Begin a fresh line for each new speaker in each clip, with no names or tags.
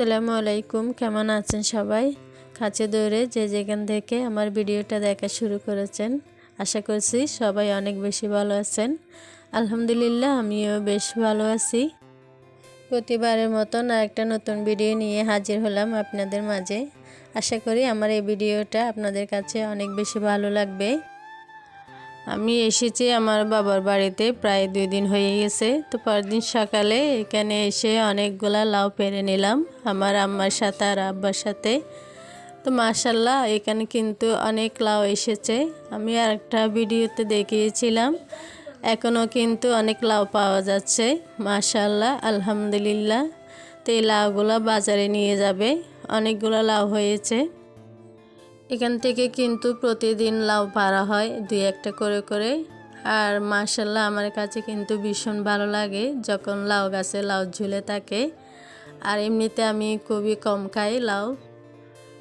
আসসালামু আলাইকুম, কেমন আছেন সবাই? কাছে দৌড়ে যে যেখান থেকে আমার ভিডিওটা দেখা শুরু করেছেন, আশা করছি সবাই অনেক বেশি ভালো আছেন। আলহামদুলিল্লাহ, আমিও বেশ ভালো আছি। প্রতিবারের মতন একটা নতুন ভিডিও নিয়ে হাজির হলাম আপনাদের মাঝে। আশা করি আমার এই ভিডিওটা আপনাদের কাছে অনেক বেশি ভালো লাগবে। আমি এসেছি আমার বাবার বাড়িতে, প্রায় দুই দিন হয়ে গেছে। তো পরদিন সকালে এখানে এসে অনেকগুলা লাউ পেরে নিলাম, আমার আম্মার সাথে আর আব্বার সাথে। তো মাশাল্লাহ, এখানে কিন্তু অনেক লাউ এসেছে। আমি আর একটা ভিডিওতে দেখিয়েছিলাম, এখনও কিন্তু অনেক লাউ পাওয়া যাচ্ছে। মাশাল্লাহ, আলহামদুলিল্লাহ। তো এই লাউগুলো বাজারে নিয়ে যাবে। অনেকগুলো লাউ হয়েছে। এখান থেকে কিন্তু প্রতিদিন লাউ পাড়া হয় দুই একটা করে করে। আর মার্শাল্লাহ আমার কাছে কিন্তু ভীষণ ভালো লাগে যখন লাউ গাছে লাউ ঝুলে থাকে। আর এমনিতে আমি খুবই কম খাই লাউ।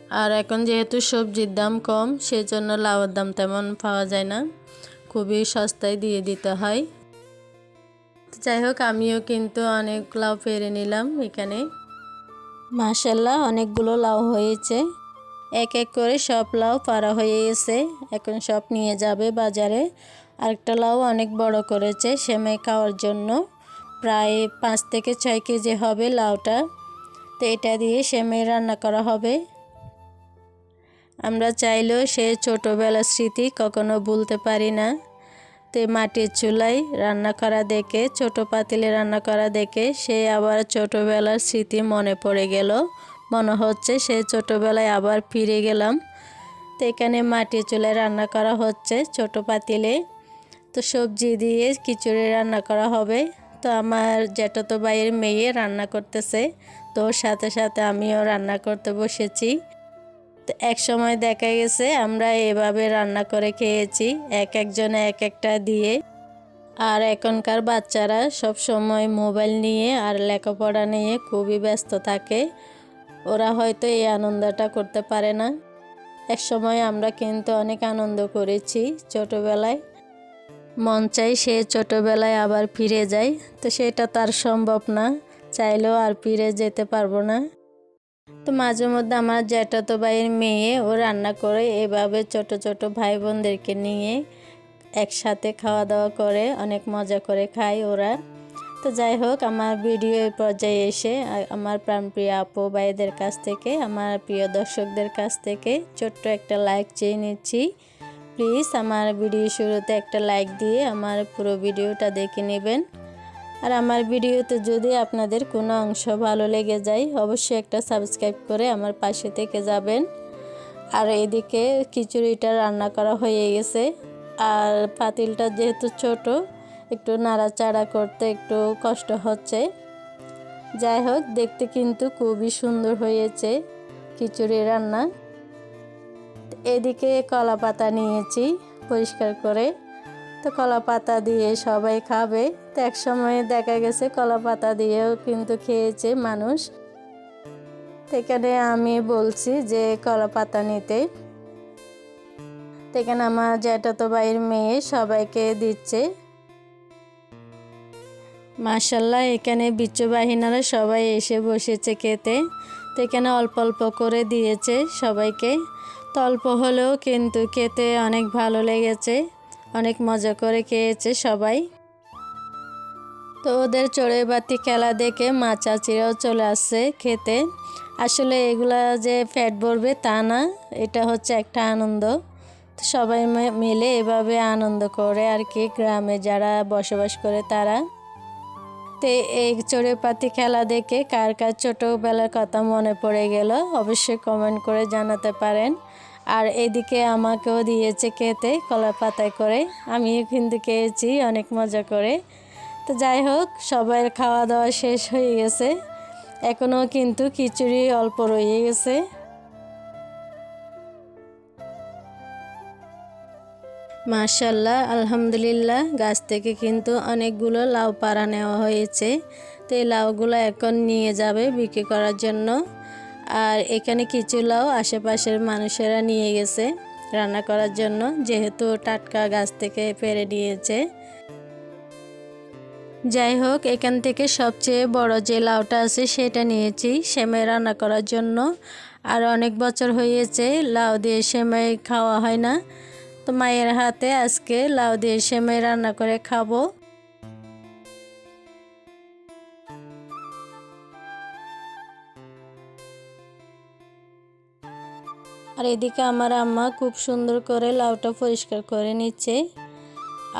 আর এখন যেহেতু সবজির দাম কম, সেজন্য লাউয়ের দাম তেমন পাওয়া যায় না। খুবই সস্তায় দিয়ে দিতে হয়। যাই হোক, আমিও কিন্তু অনেক লাউ পেরে নিলাম এখানে। মার্শাল্লাহ অনেকগুলো লাউ হয়েছে। এক এক করে সব লাউ পাড়া হয়ে গেছে। এখন সব নিয়ে যাবে বাজারে। আরেকটা লাউ অনেক বড় করেছে সেমাই খাওয়ার জন্য। প্রায় পাঁচ থেকে ছয় কেজি হবে লাউটা। তো এটা দিয়ে সেমাই রান্না করা হবে। আমরা চাইলেও সে ছোটোবেলার স্মৃতি কখনো ভুলতে পারি না। তো মাটির চুলায় রান্না করা দেখে, ছোট পাতিলে রান্না করা দেখে সে আবার ছোটোবেলার স্মৃতি মনে পড়ে গেল। মনে হচ্ছে সে ছোটোবেলায় আবার ফিরে গেলাম। তো এখানে মাটির চুলায় রান্না করা হচ্ছে ছোট পাতিলে। তো সবজি দিয়ে খিচুড়ি রান্না করা হবে। তো আমার জ্যাঠাতো ভাইয়ের মেয়ে রান্না করতেছে। তো সাথে সাথে আমিও রান্না করতে বসেছি। তো এক সময় দেখা গেছে আমরা এভাবে রান্না করে খেয়েছি, এক একজনে এক একটা দিয়ে। আর এখনকার বাচ্চারা সব সময় মোবাইল নিয়ে আর লেখাপড়া নিয়ে খুবই ব্যস্ত থাকে। ওরা হয়তো এই আনন্দটা করতে পারে না। এক সময় আমরা কিন্তু অনেক আনন্দ করেছি ছোটোবেলায়। মন চাই সে ছোটোবেলায় আবার ফিরে যায়, তো সেটা তার সম্ভব না। চাইলেও আর ফিরে যেতে পারব না। তো মাঝে মধ্যে আমার জ্যাঠাতো ভাইয়ের মেয়ে, ও রান্না করে এভাবে ছোট ছোট ভাই বোনদেরকে নিয়ে একসাথে খাওয়া দাওয়া করে, অনেক মজা করে খায় ওরা। তো যাই হোক, আমার ভিডিও পর্যায়ে এসে আমার প্রাণপ্রিয় আপু ভাইদের কাছ থেকে, আমার প্রিয় দর্শকদের কাছ থেকে ছোট্ট একটা লাইক চেয়ে নিচ্ছি। প্লিজ আমার ভিডিও শুরুতে একটা লাইক দিয়ে আমার পুরো ভিডিওটা দেখে নেবেন। আর আমার ভিডিওতে যদি আপনাদের কোনো অংশ ভালো লেগে যায়, অবশ্যই একটা সাবস্ক্রাইব করে আমার পাশে থেকে যাবেন। আর এদিকে খিচুড়িটা রান্না করা হয়ে গেছে। আর পাতিলটা যেহেতু ছোট একটু নাড়াচাড়া করতে একটু কষ্ট হচ্ছে। যাই হোক, দেখতে কিন্তু খুবই সুন্দর হয়েছে খিচুড়ি রান্না। এদিকে কলা পাতা নিয়েছি পরিষ্কার করে। তো কলা পাতা দিয়ে সবাই খাবে। তো এক সময় দেখা গেছে কলা পাতা দিয়েও কিন্তু খেয়েছে মানুষ। এখানে আমি বলছি যে কলা পাতা নিতে। এখানে আমার জ্যাঠাতো ভাইয়ের মেয়ে সবাইকে দিচ্ছে। মাসাল্লাহ এখানে বিচ্ছু বাহিনারা সবাই এসে বসেছে খেতে। তো এখানে অল্প অল্প করে দিয়েছে সবাইকে। তো অল্প হলেও কিন্তু খেতে অনেক ভালো লেগেছে, অনেক মজা করে খেয়েছে সবাই। তো ওদের চড়ে বাতি খেলা দেখে মা চাচিরাও চলে আসছে খেতে। আসলে এগুলা যে ফ্যাট ভরবে তা না, এটা হচ্ছে একটা আনন্দ। তো সবাই মিলে এভাবে আনন্দ করে আর কি, গ্রামে যারা বসবাস করে তারা। তো এই চড়ে পাতি খেলা দেখে কার কার ছোটোবেলার কথা মনে পড়ে গেল অবশ্যই কমেন্ট করে জানাতে পারেন। আর এদিকে আমাকেও দিয়েছে খেতে কলা পাতায় করে, আমিও কিন্তু খেয়েছি, অনেক মজা করে। তো যাই হোক সবাই খাওয়া দাওয়া শেষ হয়ে গেছে। এখনও কিন্তু খিচুড়ি অল্প রয়ে গেছে। মাশাল্লাহ আলহামদুলিল্লাহ। গাছ থেকে কিন্তু অনেকগুলো লাউ পাড়া নেওয়া হয়েছে। তো এই লাউগুলো এখন নিয়ে যাবে বিক্রি করার জন্য। আর এখানে কিছু লাউ আশেপাশের মানুষেরা নিয়ে গেছে রান্না করার জন্য, যেহেতু টাটকা গাছ থেকে পেরে নিয়েছে। যাই হোক, এখান থেকে সবচেয়ে বড় যে লাউটা আছে সেটা নিয়েছি সেমাই রান্না করার জন্য। আর অনেক বছর হয়েছে, লাউ দিয়ে সেমাই খাওয়া হয় না। তো মায়ের হাতে আজকে লাউ দিয়ে সেমাই রান্না করে খাব। আর এদিকে আমার আম্মা খুব সুন্দর করে লাউটা পরিষ্কার করে নিচ্ছে।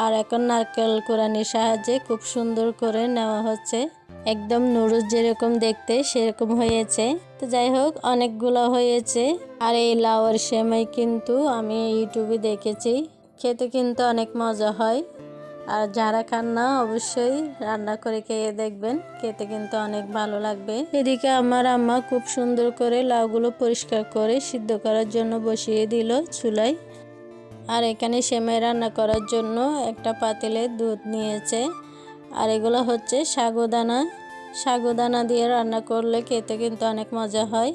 আর এখন নারকেল কোরআনির সাহায্যে খুব সুন্দর করে নেওয়া হচ্ছে। একদম নুডলস যেরকম দেখতে সেরকম হয়েছে। তো যাই হোক, অনেকগুলো হয়েছে। আর এই লাউয়ের সেমাই কিন্তু আমি ইউটিউবে দেখেছি। খেতে কিন্তু অনেক মজা হয়। আর যারা খান না, অবশ্যই রান্না করে খেয়ে দেখবেন। খেতে কিন্তু অনেক ভালো লাগবে। এদিকে আমার আম্মা খুব সুন্দর করে লাউগুলো পরিষ্কার করে সিদ্ধ করার জন্য বসিয়ে দিল চুলায়। আর এখানে সেমাই রান্না করার জন্য একটা পাতিলে দুধ নিয়েছে। আর এগুলো হচ্ছে সাগুদানা সাগুদানা দিয়ে রান্না করলে খেতে কিন্তু অনেক মজা হয়।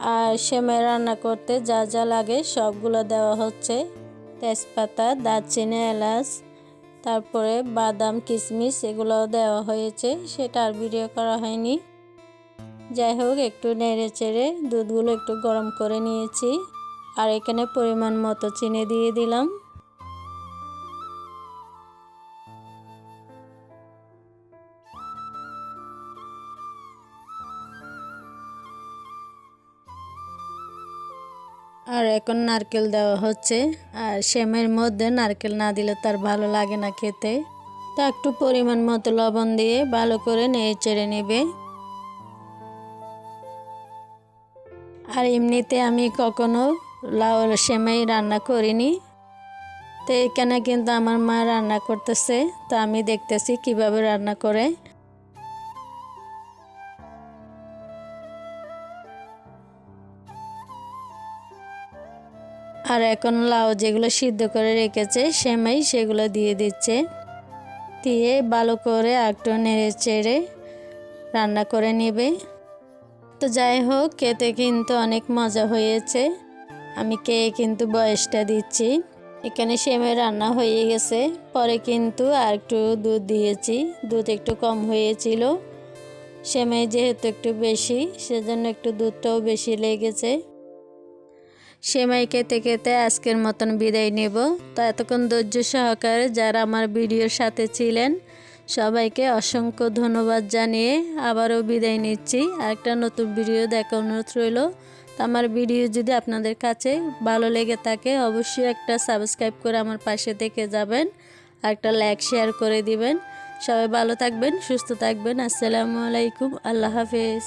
আর সেমাই রান্না করতে যা যা লাগে সবগুলো দেওয়া হচ্ছে। তেজপাতা, দারচিনি, এলাচ, তারপরে বাদাম, কিশমিশ এগুলো দেওয়া হয়েছে। সেটা আর ভিডিও করা হয়নি। যাই হোক, একটু নেড়ে চেড়ে দুধগুলো একটু গরম করে নিয়েছি। আর এখানে পরিমাণ মতো চিনি দিয়ে দিলাম। আর এখন নারকেল দেওয়া হচ্ছে। আর সেমের মধ্যে নারকেল না দিলে তার ভালো লাগে না খেতে। তা একটু পরিমাণ মতো লবণ দিয়ে ভালো করে নেড়ে চেড়ে নেবে। আর এমনিতে আমি কখনো লাউ সেমাই রান্না করিনি। তো এখানে কিন্তু আমার মা রান্না করতেছে। তো আমি দেখতেছি কীভাবে রান্না করে। আর এখন লাউ যেগুলো সিদ্ধ করে রেখেছে, সেমাই সেগুলো দিয়ে দিচ্ছে। দিয়ে ভালো করে একটু নেড়ে চেড়ে রান্না করে নেবে। তো যাই হোক, খেতে কিন্তু অনেক মজা হয়েছে। আমি কে কিন্তু বয়সটা দিচ্ছি। এখানে সেমে রান্না হয়ে গেছে। পরে কিন্তু আর একটু দুধ দিয়েছি। দুধ একটু কম হয়েছিল। সেমাই যেহেতু একটু বেশি, সেজন্য একটু দুধটাও বেশি লেগেছে। সেমাই খেতে খেতে আজকের মতন বিদায় নেব। তো এতক্ষণ ধৈর্য সহকারে যারা আমার ভিডিওর সাথে ছিলেন, সবাইকে অসংখ্য ধন্যবাদ জানিয়ে আবারও বিদায় নিচ্ছি। আরেকটা নতুন ভিডিও দেখা অনুরোধ রইল। তো আমার ভিডিও যদি আপনাদের কাছে ভালো লেগে থাকে, অবশ্যই একটা সাবস্ক্রাইব করে আমার পাশে থেকে যাবেন, আর একটা লাইক, শেয়ার করে দিবেন। সবাই ভালো থাকবেন, সুস্থ থাকবেন। আসসালামু আলাইকুম, আল্লাহ হাফেজ।